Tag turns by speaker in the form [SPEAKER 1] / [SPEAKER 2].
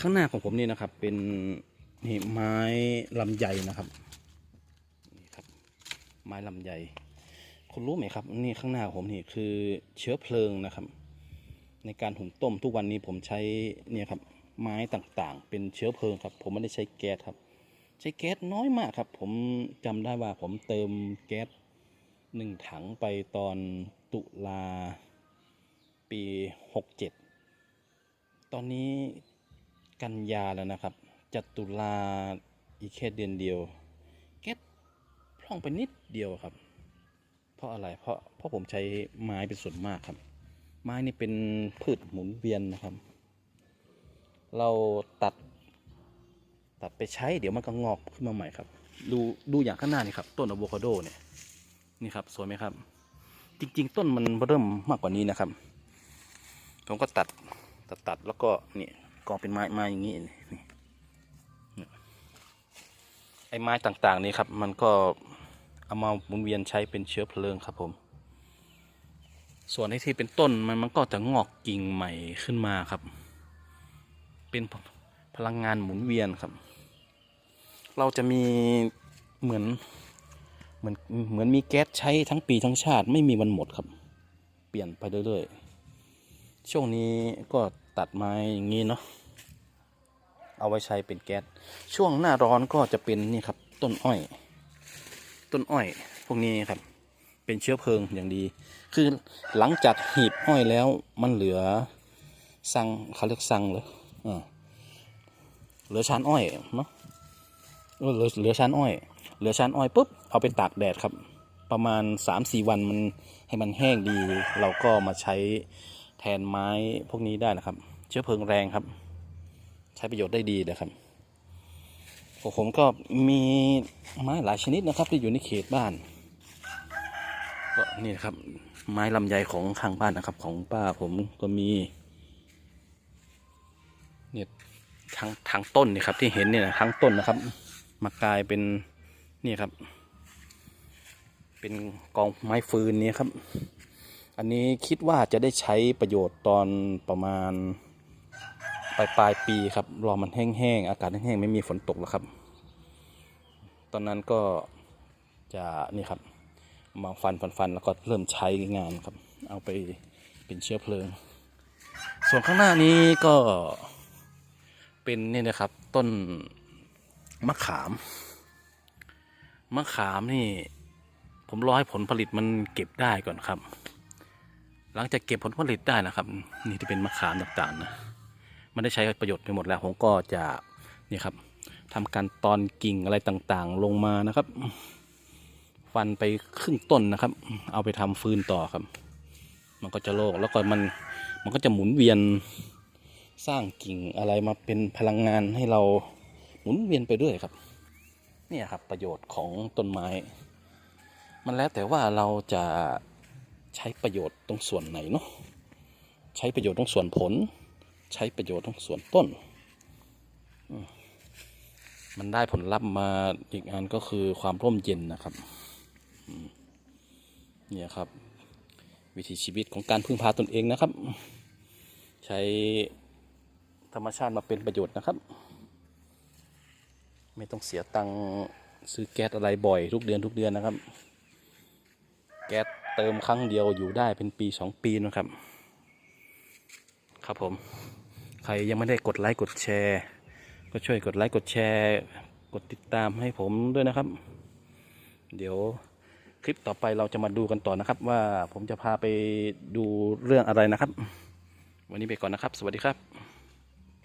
[SPEAKER 1] ข้างหน้าของผมนี่นะครับ เป็นนี่ไม้ลำไยนะครับนี่ครับ ไม้ลำไยคุณรู้ไหมครับ นี่ข้างหน้าผมนี่คือเชื้อเพลิงนะครับ ในการหุงต้มทุกวันนี้ผมใช้เนี่ยครับ ไม้ต่างๆ เป็นเชื้อเพลิงครับ ผมไม่ได้ใช้แก๊สครับ ใช้แก๊สน้อยมากครับ ผมจำได้ว่าผมเติมแก๊สหนึ่งถังไปตอนตุลาปีหกเจ็ดตอนนี้ กันยาแล้วนะครับ จัดตุลาอีกแค่เดือนเดียว แก๊สพร่องไปนิดเดียวครับ เพราะอะไร เพราะเพราะผมใช้ไม้เป็นส่วนมากครับ ไม้นี่เป็นพืชหมุนเวียนนะครับ เราตัด ตัดไปใช้เดี๋ยวมันก็งอกขึ้นมาใหม่ครับ ดูดูอย่างข้างหน้านี่ครับ ต้นอะโวคาโดเนี่ย นี่ครับสวยไหมครับ จริง ๆ ต้นมันเริ่มมากกว่านี้นะครับ ผมก็ตัดตัดตัดแล้วก็นี่ กองเป็นไม้ไม้อย่างนี้นี่ไอ้ไม้ต่างๆนี่ครับ มันก็เอามาหมุนเวียนใช้เป็นเชื้อเพลิงครับผม ส่วนไอ้ที่เป็นต้นมันมันก็จะงอกกิ่งใหม่ขึ้นมาครับ เป็นพลังงานหมุนเวียนครับ เราจะมีเหมือนเหมือนเหมือนมีแก๊สใช้ทั้งปีทั้งชาติไม่มีวันหมดครับ เปลี่ยนไปเรื่อยๆช่วงนี้ก็ตัดไม้อย่างนี้เนาะ เอาไว้ใช้เป็นแก๊สช่วงหน้าร้อนก็จะเป็นนี่ครับ ต้นอ้อย ต้นอ้อย พวกนี้ครับ เป็นเชื้อเพลิงอย่างดี คือหลังจากหีบอ้อยแล้วมันเหลือสังเขาเรียกสังเหรออ่าเหลือชั้นอ้อยเนาะเออเหลือเหลือชั้นอ้อย เหลือชั้นอ้อยปุ๊บเอาไปตากแดดครับ ประมาณ3-4วันมันให้มันแห้งดี เราก็มาใช้แทนไม้พวกนี้ได้นะครับ เชื้อเพลิงแรงครับ ใช้ประโยชน์ได้ดีนะครับของผมก็มีไม้หลายชนิดนะครับ ที่อยู่ในเขตบ้านก็นี่นะครับไม้ลำไยของข้างบ้านนะครับ ของป้าผมก็มีเนี่ยทั้งทั้งต้นนี่ครับที่เห็นเนี่ยนะทั้งต้นนะครับ มากลายเป็นนี่ครับ เป็นกองไม้ฟืนนี่ครับ อันนี้คิดว่าจะได้ใช้ประโยชน์ตอนประมาณ ปลายปลายปีครับรอมันแห้งๆอากาศแห้งๆไม่มีฝนตกแล้วครับ ตอนนั้นก็จะนี่ครับมาฟันฟันฟันแล้วก็เริ่มใช้งานครับ เอาไปเป็นเชื้อเพลิง ส่วนข้างหน้านี้ก็เป็นนี่นะครับต้นมะขาม มะขามนี่ ผมรอให้ผลผลิตมันเก็บได้ก่อนครับ หลังจากเก็บผลผลิตได้นะครับ นี่ที่เป็นมะขามต่างๆนะ มันได้ใช้ประโยชน์ไปหมดแล้ว ผมก็จะนี่ครับทำการตอนกิ่งอะไรต่างๆ ลงมานะครับ ฟันไปครึ่งต้นนะครับ เอาไปทำฟืนต่อครับ มันก็จะโล่งแล้วก็มันมันก็จะหมุนเวียนสร้างกิ่งอะไรมาเป็นพลังงานให้เราหมุนเวียนไปเรื่อยครับเนี่ยครับประโยชน์ของต้นไม้ มันแล้วแต่ว่าเราจะใช้ประโยชน์ตรงส่วนไหนเนาะใช้ประโยชน์ตรงส่วนผล ใช้ประโยชน์ตรงส่วนต้น มันได้ผลลัพธ์มาอีกอันก็คือความร่มเย็นนะครับเนี่ยครับ วิถีชีวิตของการพึ่งพาตนเองนะครับ ใช้ธรรมชาติมาเป็นประโยชน์นะครับ ไม่ต้องเสียตังค์ซื้อแก๊สอะไรบ่อยทุกเดือนทุกเดือนนะครับ แก๊สเติมครั้งเดียวอยู่ได้เป็นปีสองปีนะครับ ครับผม ใครยังไม่ได้กดไลค์กดแชร์ ก็ช่วยกดไลค์กดแชร์ กดติดตามให้ผมด้วยนะครับ เดี๋ยวคลิปต่อไปเราจะมาดูกันต่อนะครับ ว่าผมจะพาไปดูเรื่องอะไรนะครับ วันนี้ไปก่อนนะครับ สวัสดีครับ